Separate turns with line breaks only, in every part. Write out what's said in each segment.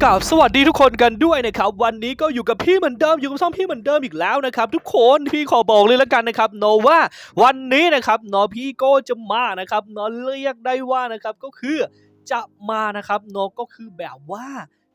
กราบสวัสดีทุกคนกันด้วยนะครับ วันนี้ก็อยู่กับพี่เหมือนเดิมอยู่กับช่องพี่เหมือนเดิมอีกแล้วนะครับ ทุกคนพี่ขอบอกเลยละกันนะครับโนว่าวันนี้นะครับเนอพี่ก็จะมานะครับเนอเรียกได้ว่านะครับก็คือจะมานะครับเนอก็คือแบบว่า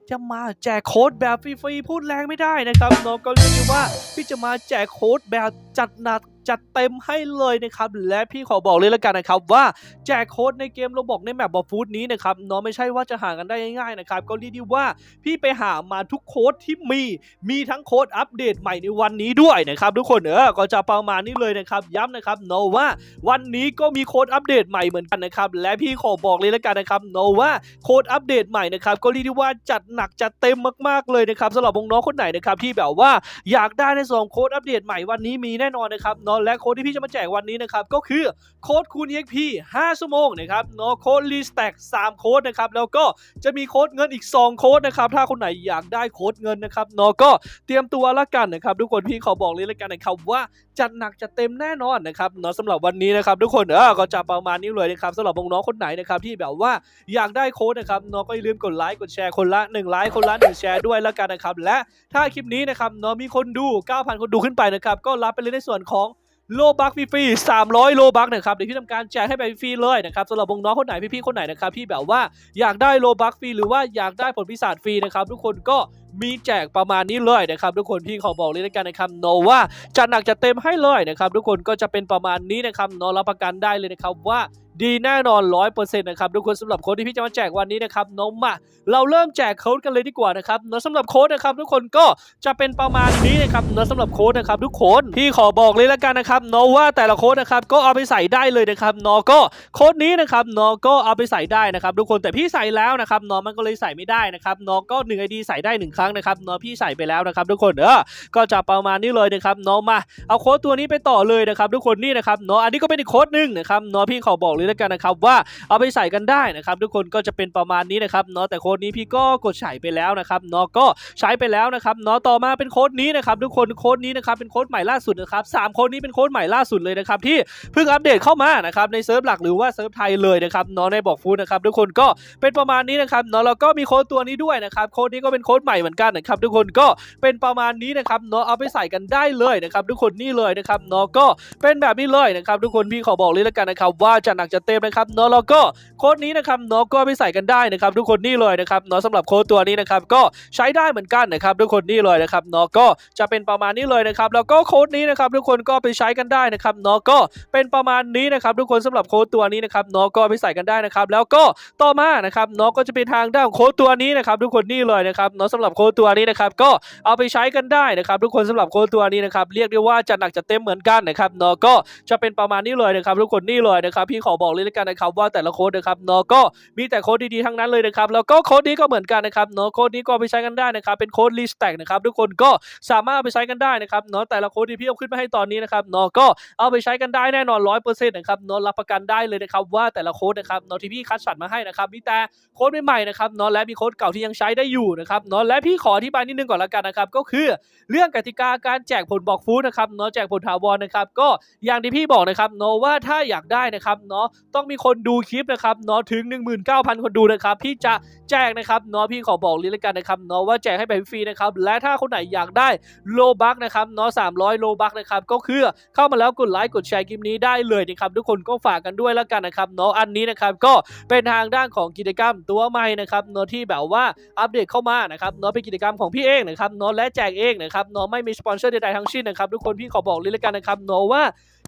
จะมาแจกโค้ดแบบฟรีๆพูดแรงไม่ได้นะครับเนอก็เรียกได้ว่าพี่จะมาแจกโค้ดแบบจัดหนัก จัดเต็มให้เลยนะครับและพี่ขอบอกเลยละกันนะครับว่าแจกโค้ดในเกมเราบอกในแมปบอฟูดนี้นะครับเนาะไม่ใช่ว่าจะหากันได้ง่ายๆนะครับก็เรียกได้ว่าพี่ไปหามาทุกโค้ดที่มีมีทั้งโค้ดอัปเดตใหม่ในวันนี้ด้วยนะครับทุกคนเออก็จะประมาณนี้เลยนะครับย้ำนะครับเนาะว่าวันนี้ก็มีโค้ดอัปเดตใหม่เหมือนกันนะครับและพี่ขอบอกเลยละกันนะครับเนาะว่าโค้ดอัปเดตใหม่นะครับก็เรียกได้ว่าจัดหนักจัดเต็มมากๆเลยนะครับสำหรับน้องคนไหนนะครับที่แบบว่าอยากได้ในส่วนของโค้ดอัปเดตใหม่วันนี้มีแน่นอนนะครับเนาะและโค้ดที่พี่จะมาแจกวันนี้นะครับก็คือโค้ดคูณ EXP 5ชั่วโมงนะครับเนาะโค้ดรีสแต็ก3โค้ดนะครับแล้วก็จะมีโค้ดเงินอีก 2 โค้ดนะครับถ้าคนไหนอยากได้โค้ดเงินนะครับเนาะก็เตรียมตัวละกันนะครับทุกคนพี่ขอบอกเลยละกันนะครับว่าจัดหนักจัดเต็มแน่นอนนะครับเนาะสำหรับวันนี้นะครับทุกคนเออก็จะประมาณนี้เลยนะครับสำหรับน้องๆคนไหนนะครับที่แบบว่าอยากได้โค้ดนะครับเนาะก็อย่าลืมกดไลค์กดแชร์คนละ1ไลค์คนละ1แชร์ด้วยละกันนะครับและถ้าคลิปนี้นะครับเนาะมีคนดู 9,000 คนดูขึ้นไปนะครับก็รับไปเลยในส่วนของ โลบักฟรีๆ300โลบักนะครับเดี๋ยวพี่ทำการแจกให้ไปฟรีเลยนะครับสำหรับวงน้องคนไหนพี่ๆคนไหนนะครับที่แบบว่าอยากได้โลบักฟรีหรือว่าอยากได้ผลพิศาจฟรีนะครับทุกคนก็มีแจกประมาณนี้เลยนะครับทุกคนพี่ขอบอกเลยในการนะครับโนว่าจัดหนักจะเต็มให้เลยนะครับทุกคนก็จะเป็นประมาณนี้นะครับโนรับประกันได้เลยนะครับว่า ดีแน่นอนร้อยเปอร์เซ็นต์นะครับทุกคนสำหรับโค้ดที่พี่จะมาแจกวันนี้นะครับน้องมาเราเริ่มแจกโค้ดกันเลยดีกว่านะครับเนาะสำหรับโค้ดนะครับทุกคนก็จะเป็นประมาณนี้นะครับเนาะสำหรับโค้ดนะครับทุกคนพี่ขอบอกเลยละกันนะครับเนาะว่าแต่ละโค้ดนะครับก็เอาไปใส่ได้เลยนะครับเนาะก็โค้ดนี้นะครับเนาะก็เอาไปใส่ได้นะครับทุกคนแต่พี่ใส่แล้วนะครับเนาะมันก็เลยใส่ไม่ได้นะครับเนาะก็หนึ่งไอดีใส่ได้หนึ่งครั้งนะครับเนาะพี่ใส่ไปแล้วนะครับทุกคนเออก็จะประมาณนี้เลยนะครับเนาะมาเอาโค้ดตัวนี้ไปต่อเลยนะครับทุกคนนี่นะครับเนาะอันนี้ก็เป็นอีกโค้ดหนึ่งนะครับเนาะพี่ขอบอกเลยละกันนะครับว่าเอาไปใส่กันได้นะครับทุกคนก็จะเป็นประมาณนี้นะครับเนาะแต่โค้ดนี้พี่ก็กดใส่ไปแล้วนะครับเนาะก็ใช้ไปแล้วนะครับเนาะต่อมาเป็นโค้ดนี้นะครับทุกคนโค้ดนี้นะครับเป็นโค้ดใหม่ล่าสุดนะครับสามโค้ดนี้เป็นโค้ดใหม่ล่าสุดเลยนะครับที่เพิ่งอัปเดตเข้ามานะครับในเซิร์ฟหลักหรือว่าเซิร์ฟไทยเลยนะครับเนาะในบอกฟูดนะครับทุกคนก็เป็นประมาณนี้นะครับเนาะแล้วก็มีโค้ดตัวนี้ด้วยนะครับโค้ดนี้ก็เป็นโค้ดใหม่เหมือนกันนะครับทุกคนก็เป็นประมาณนี้นะครับเนาะเอาไปใส่กันได้เลยนะครับทุกคนนี่เลยนะครับเนาะก็เป็นแบบนี้เลยนะครับทุกคนพี่ขอบอกเลยแล้วกันนะครับว่าจะหนักจะเต็มนะครับเนาะแล้วก็โค้ดนี้นะครับเนาะก็ไปใส่กันได้นะครับ ทุกคนนี่เลยนะครับเนาะสำหรับโค้ดตัวนี้นะครับก็ใช้ได้เหมือนกันนะครับ ทุกคนนี่เลยนะครับเนาะก็จะเป็นประมาณนี้เลยนะครับแล้วก็โค้ดนี้นะครับทุกคนก็ไปใช้กันได้นะครับเนาะก็เป็นประมาณนี้นะครับ ทุกคนสำหรับโค้ดตัวนี้นะครับเนาะก็ไปใส่กันได้นะครับ แล้วก็ต่อมานะครับเนาะก็จะเป็นทางด้านโค้ดตัวนี้นะครับทุกคนนี่เลยนะครับเนาะสำหรับโค้ดตัวนี้นะครับก็เอาไปใช้กันได้นะครับทุกคนสำหรับโค้ดตัวนี้นะครับเรียกได้ว่าจะหนักจะเต็มเหมือนกันนะครับเนาะก็จะเป็นประมาณนี้เลยนะครับ ทุกคนนี่เลยนะครับพี่ขอบอกเลยแล้วกันนะครับว่าแต่ละโค้ดนะครับเนาะก็มีแต่โค้ดดีๆทั้งนั้นเลยนะครับแล้วก็โค้ดนี้ก็เหมือนกันนะครับเนาะโค้ดนี้ก็ไปใช้กันได้นะครับเป็นโค้ดรีสแต็กนะครับทุกคนก็สามารถเอาไปใช้กันได้นะครับเนาะแต่ละโค้ดที่พี่เอาขึ้นมาให้ตอนนี้นะครับเนาะก็เอาไปใช้กันได้แน่นอนร้อยเปอร์เซ็นต์นะครับเนาะรับประกันได้เลยนะครับว่าแต่ละโค้ดนะครับเนาะที่พี่คัดสรรมาให้นะครับมีแต่โค้ดใหม่ๆนะครับเนาะและมีโค้ดเก่าที่ยังใช้ได้อยู่นะครับเนาะและพี่ขออธิบายนิดนึงก่อนละกันนะครับก็คือเรื่องกติกาการแจกผลบอกฟูดนะครับเนาะแจกผลถาวรนะครับก็อย่างที่พี่บอกนะครับเนาะว่าถ้าอยากได้นะครับเนาะต้องมีคนดูคลิปนะครับเนาะถึง 19,000 คนดูนะครับพี่จะแจกนะครับเนาะพี่ขอบอกเลยละกันนะครับเนาะว่าแจกให้แบบฟรีนะครับและถ้าคนไหนอยากได้โลบักนะครับเนาะ300 โลบักนะครับก็คือเข้ามาแล้วกดไลค์กดแชร์คลิปนี้ได้เลยนะครับทุกคนก็ฝากกันด้วยละกันนะครับเนาะอันนี้นะครับก็เป็นทางด้านของกิจกรรมตัวใหม่นะครับเนาะที่แบบว่าอัปเดตเข้ามานะครับเนาะเป็นกิจกรรมของพี่เองนะครับเนาะและแจกเองนะครับเนาะไม่มีสปอนเซอร์ใดๆทั้งสิ้นนะครับทุกคนพี่ขอบอกเลยละกันนะครับเนาะว่า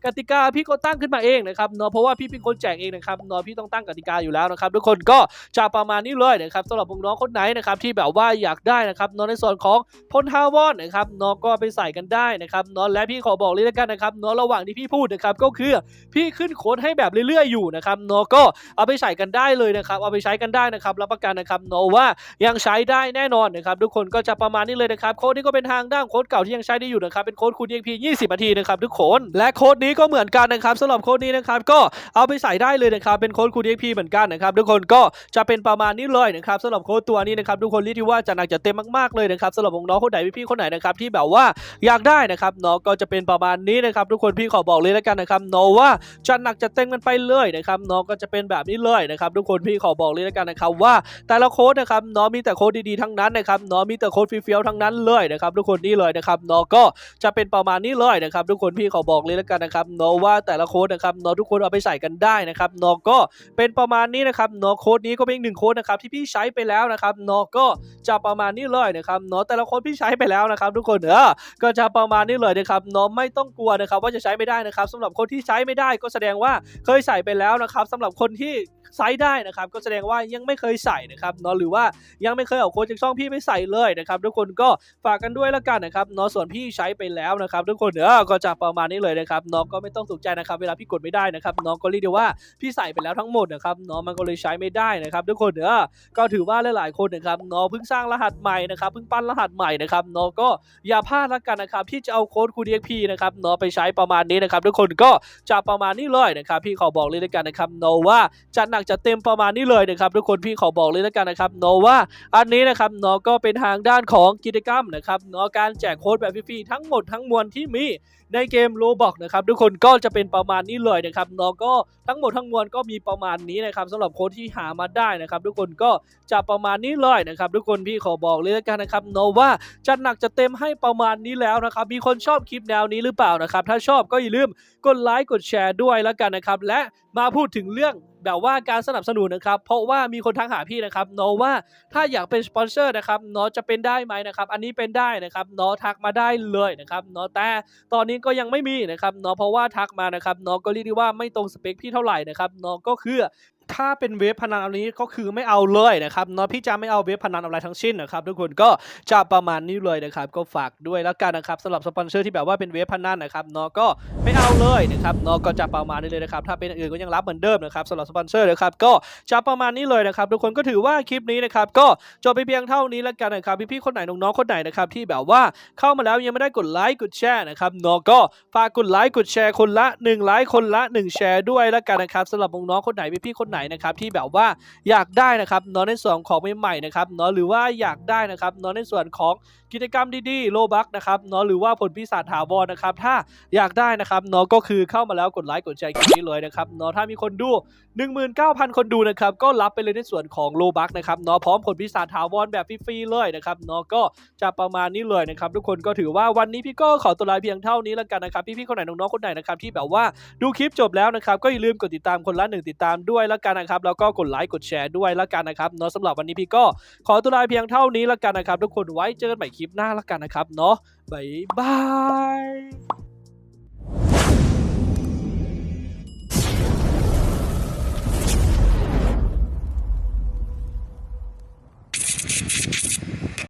กติกาพี่ก็ตั้งขึ้นมาเองนะครับเนาะเพราะว่าพี่เป็นคนแจกเองนะครับเนาะพี่ต้องตั้งกติกาอยู่แล้วนะครับทุกคนก็จะประมาณนี้เลยนะครับสำหรับน้องคนไหนนะครับที่แบบว่าอยากได้นะครับเนาะในส่วนของพลทาวอนนะครับเนาะก็ไปใส่กันได้นะครับเนาะและพี่ขอบอกเลยแล้วกันนะครับเนาะระหว่างที่พี่พูดนะครับก็คือพี่ขึ้นโค้ดให้แบบเรื่อยๆอยู่นะครับเนาะก็เอาไปใส่กันได้เลยนะครับเอาไปใช้กันได้นะครับรับประกันนะครับเนาะว่ายังใช้ได้แน่นอนนะครับทุกคนก็จะประมาณนี้เลยนะครับโค้ดนี้ก็เป็นทางด้านโค้ดเก่าที่ยังใช้ได้อยู่นะครับเป็นโค้ดคูณ EXP 20นาทีนะครับทุกคนและโค้ดนี้นี้ก็เหมือนกันนะครับสำหรับโค้ดนี้นะครับก็เอาไปใส่ได้เลยนะครับเป็นโค้ดคูดีพีเหมือนกันนะครับทุกคนก็จะเป็นประมาณนี้เลยนะครับสำหรับโค้ดตัวนี้นะครับทุกคนรีที่ว่าจะหนักจะเต็มมากๆเลยนะครับสำหรับน้องคนไหนพี่ๆคนไหนนะครับที่แบบว่าอยากได้นะครับเนาะก็จะเป็นประมาณนี้นะครับทุกคนพี่ขอบอกเลยแล้วกันนะครับเนาะว่าจะหนักจะเต็มกันไปเลยนะครับเนาะก็จะเป็นแบบนี้เลยนะครับทุกคนพี่ขอบอกเลยแล้วกันนะครับว่าแต่ละโค้ดนะครับเนาะมีแต่โค้ดดีๆทั้งนั้นนะครับเนาะมีแต่โค้ดเฟียวๆทั้งนั้นเลยนะครับทุกคนนี่เลยนะครับเนาะก็จะเป็นประมาณนี้เลยนะครับทุกคนพี่ขอบอกเลยแล้วกันนะครับเนาะว่าแต่ละโค้ดนะครับเนาะทุกคนเอาไปใส่กันได้นะครับเนาะก็เป็นประมาณนี้นะครับเนาะโค้ดนี้ก็เป็นอีกหนึ่งโค้ดนะครับที่พี่ใช้ไปแล้วนะครับเนาะก็จะประมาณนี้เลยนะครับเนาะแต่ละโค้ดพี่ใช้ไปแล้วนะครับทุกคนเออก็จะประมาณนี้เลยนะครับเนาะไม่ต้องกลัวนะครับว่าจะใช้ไม่ได้นะครับสำหรับคนที่ใช้ไม่ได้ก็แสดงว่าเคยใส่ไปแล้วนะครับสำหรับคนที่ใช้ได้นะครับก็แสดงว่ายังไม่เคยใส่นะครับเนาะหรือว่ายังไม่เคยเอาโค้ดจากช่องพี่ไปใส่เลยนะครับทุกคนก็ฝากกันด้วยล้วกันนะครับเนาะส่วนพี่ใช้ไปแล้วนะครับทุกคนเออก็จะประมาณนี้เลยนะครับน้องก็ไม่ต้องตกใจนะครับเวลาพี่กดไม่ได้นะครับน้องก็เรียกได้ว่าพี่ใส่ไปแล้วทั้งหมดนะครับน้องมันก็เลยใช้ไม่ได้นะครับทุกคนเออก็ถือว่าหลายๆคนนะครับน้องเพิ่งสร้างรหัสใหม่นะครับเพิ่งปั้นรหัสใหม่นะครับน้องก็อย่าพลาดล้วกันนะครับที่จะเอาโค้ดคูดีพีนะครับน้องไปใช้ประมาณนี้นะครับทุกคนก็จะประมาณนี้เลยนะครับพี่ขอบอกเลยล้วกันนะครับน้องว่าจัดหนักจัดเต็มประมาณนี้เลยนะครับทุกคนพี่ขอบอกเลยล้วกันนะครับน้องว่าอันนี้นะครับเนาะก็เป็นทางด้านของกิจกรรมนะครับเนาะการแจกโค้ดแบบฟรีๆทั้งหมดทั้งมวลที่มี ในเกมโลบอกนะครับทุกคนก็จะเป็นประมาณนี้เลยนะครับเนาะก็ทั้งหมดทั้งมวลก็มีประมาณนี้นะครับสำหรับโค้ดที่หามาได้นะครับทุกคนก็จะประมาณนี้เลยนะครับทุกคนพี่ขอบอกเลยแล้วกันนะครับเนาะว่าจัดหนักจะเต็มให้ประมาณนี้แล้วนะครับมีคนชอบคลิปแนวนี้หรือเปล่านะครับถ้าชอบก็อย่าลืมกดไลค์กดแชร์ด้วยแล้วกันนะครับและมาพูดถึงเรื่อง แบบว่าการสนับสนุนนะครับ เพราะว่ามีคนทักหาพี่นะครับเนาะว่าถ้าอยากเป็นสปอนเซอร์นะครับเนาะจะเป็นได้ไหมนะครับ อันนี้เป็นได้นะครับเนาะทักมาได้เลยนะครับเนาะแต่ตอนนี้ก็ยังไม่มีนะครับเนาะเพราะว่าทักมานะครับเนาะก็เรียกได้ว่าไม่ตรงสเปคพี่เท่าไหร่นะครับเนาะก็คือ ถ้าเป็นเว็บพนันอันนี้ก็คือไม่เอาเลยนะครับเนาะพี่จะไม่เอาเว็บพนันอะไรทั้งสิ้นนะครับทุกคนก็จะประมาณนี้เลยนะครับก็ฝากด้วยแล้วกันนะครับสำหรับสปอนเซอร์ที่แบบว่าเป็นเว็บพนันนะครับเนาะก็ไม่เอาเลยนะครับเนาะก็จะประมาณนี้เลยนะครับถ้าเป็นอื่นก็ยังรับเหมือนเดิมนะครับสำหรับสปอนเซอร์นะครับก็จะประมาณนี้เลยนะครับทุกคนก็ถือว่าคลิปนี้นะครับก็จบไปเพียงเท่านี้แล้วกันนะครับพี่ๆคนไหนน้องๆคนไหนนะครับที่แบบว่าเข้ามาแล้วยังไม่ได้กดไลค์กดแชร์นะครับเนาะก็ฝากกดไลค์กดแชร์คนละ1ไลค์คนละ 1 แชร์ด้วยแล้วกันนะครับสำหรับน้องๆคนไหนพี่ๆคนไหนนะครับที่แบบว่าอยากได้นะครับเนาะในส่วนของใหม่ๆนะครับเนาะหรือว่าอยากได้นะครับเนาะในส่วนของกิจกรรมดีๆโลบักนะครับเนาะหรือว่าผลพิศาจถาวรนะครับถ้าอยากได้นะครับเนาะก็คือเข้ามาแล้วกดไลค์กดแชร์คลิปนี้เลยนะครับเนาะถ้ามีคนดู 19,000 คนดูนะครับก็รับไปเลยในส่วนของโลบักนะครับเนาะพร้อมผลพิศาจถาวรแบบฟรีๆเลยนะครับเนาะก็จะประมาณนี้เลยนะครับทุกคนก็ถือว่าวันนี้พี่ก็ขอตัวลาเพียงเท่านี้แล้วกันนะครับพี่ๆคนไหนน้องๆคนไหนนะครับที่แบบว่าดูคลิปจบแล้วนะครับก็อย่าลืมกดติดตามคนละหนึ่งติดตามด้วยแล้วกันนะครับแล้วก็กดไลค์กดแชร์ด้วยแล้วกันนะครับเนาะสำหรับวันนี้พี่ก็ขอตัวลาเพียงเท่านี้แล้วกันนะครับ ทุกคนไว้เจอกันใหม่คลิปหน้าแล้วกันนะครับเนาะบ๊ายบาย